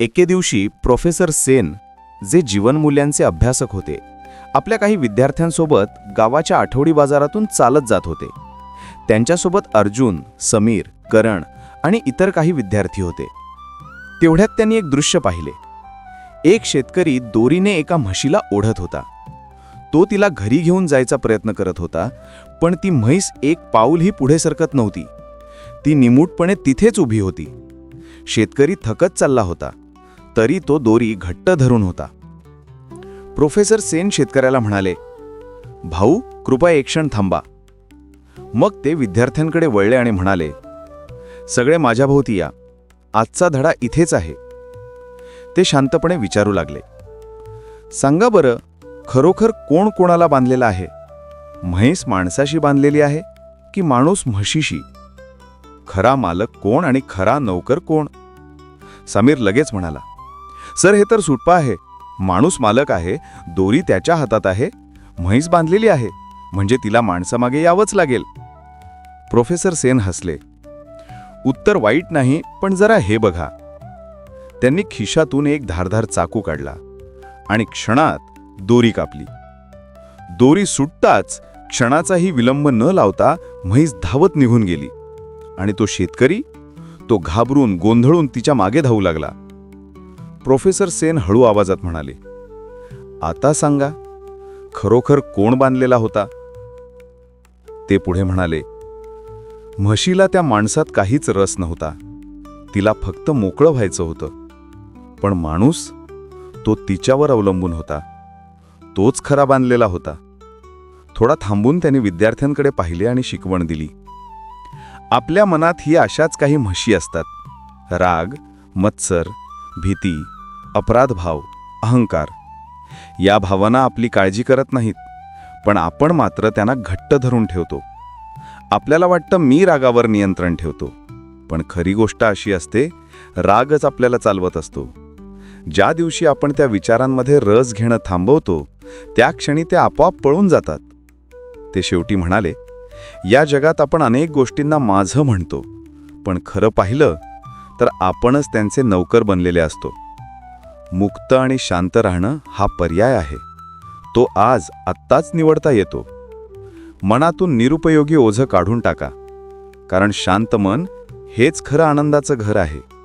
एके दिवशी प्रोफेसर सेन जे जीवनमूल्यांचे अभ्यासक होते आपल्या काही विद्यार्थ्यांसोबत गावाच्या आठवडी बाजारातून चालत जात होते. त्यांच्यासोबत अर्जुन समीर करण आणि इतर काही विद्यार्थी होते. तेवढ्यात त्यांनी एक दृश्य पाहिले. एक शेतकरी दोरीने एका म्हशीला ओढत होता. तो तिला घरी घेऊन जायचा प्रयत्न करत होता पण ती म्हैस एक पाऊलही पुढे सरकत नव्हती. ती निमूटपणे तिथेच उभी होती. शेतकरी थकत चालला होता. तरी तो दोरी घट्ट धरून होता. प्रोफेसर सेन शेतकऱ्याला म्हणाले भाऊ कृपया एक क्षण थांबा. मग ते विद्यार्थ्यांकडे वळले आणि म्हणाले सगळे माझ्याभोवती या. आजचा धडा इथेच आहे. ते शांतपणे विचारू लागले सांगा बरं खरोखर कोण कोणाला बांधलेला आहे? म्हैस माणसाशी बांधलेली आहे की माणूस म्हशीशी? खरा मालक कोण आणि खरा नौकर कोण? समीर लगेच म्हणाला सर हे तर सुटपा आहे. माणूस मालक आहे दोरी त्याच्या हातात आहे म्हैस बांधलेली आहे म्हणजे तिला माणसामागे यावंच लागेल. प्रोफेसर सेन हसले. उत्तर वाईट नाही पण जरा हे बघा. त्यांनी खिशातून एक धारधार चाकू काढला आणि क्षणात दोरी कापली. दोरी सुटताच क्षणाचाही विलंब न लावता म्हैस धावत निघून गेली आणि तो शेतकरी तो घाबरून गोंधळून तिच्यामागे धावू लागला. प्रोफेसर सेन हळू आवाजात म्हणाले आता सांगा खरोखर कोण बांधलेला होता? ते पुढे म्हणाले म्हशीला त्या माणसात काहीच रस नव्हता. तिला फक्त मोकळं व्हायचं होतं. पण माणूस तो तिच्यावर अवलंबून होता. तोच खरा बांधलेला होता. थोडा थांबून त्यांनी विद्यार्थ्यांकडे पाहिले आणि शिकवण दिली. आपल्या मनात ही अशाच काही म्हशी असतात. राग मत्सर भीती अपराधभाव अहंकार. या भावना आपली काळजी करत नाहीत पण आपण मात्र त्यांना घट्ट धरून ठेवतो. आपल्याला वाटतं मी रागावर नियंत्रण ठेवतो पण खरी गोष्ट अशी असते रागच आपल्याला चालवत असतो. ज्या दिवशी आपण त्या विचारांमध्ये रस घेणं थांबवतो त्या क्षणी ते आपोआप पळून जातात. ते शेवटी म्हणाले या जगात आपण अनेक गोष्टींना माझं म्हणतो पण खरं पाहिलं तर आपणच त्यांचे नौकर बनलेले असतो. मुक्त आणि शांत राहणं हा पर्याय आहे. तो आज आत्ताच निवडता येतो. मनातून निरुपयोगी ओझं काढून टाका. कारण शांत मन हेच खरं आनंदाचं घर आहे.